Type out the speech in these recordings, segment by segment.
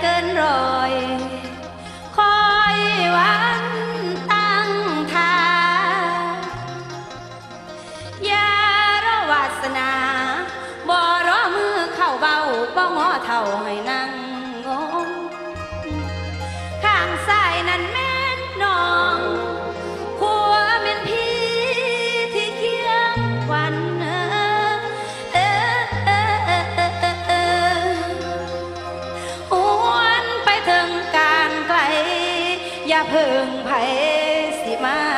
เกินรอย คอยวันตั้งทางอย่ารอวาสนา บ่รอมือเข้าเบาบ่งอเท่าให้นา อย่าเพิ่งไผสิมา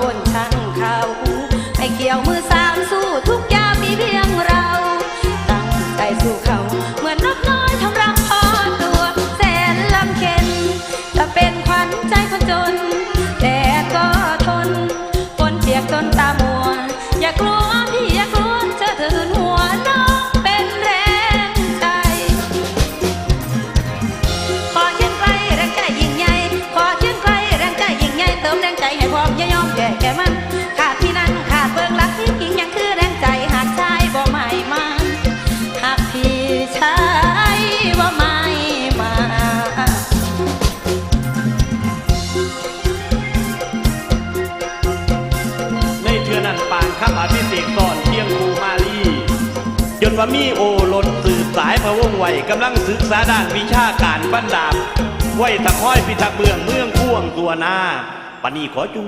คนช่างเขา ไปเกี่ยวมือซ้าย ขาดพี่นั่นขาดเบิกลักที่หญิงยังคือแรงใจหากชายบ่ใหม่มาหากพี่ชายบ่ใหม่มาในเทือนันปานข้ามอภิเษกอนเที่ยงครูมาลีจนว่ามีโอรสสืบสายพระวงไหวกำลังศึกษาด้านวิชาการบันดาบไวตะค่อยพิทักษ์เบื้องเมืองพ่วงตัวหน้าปณีขอจุง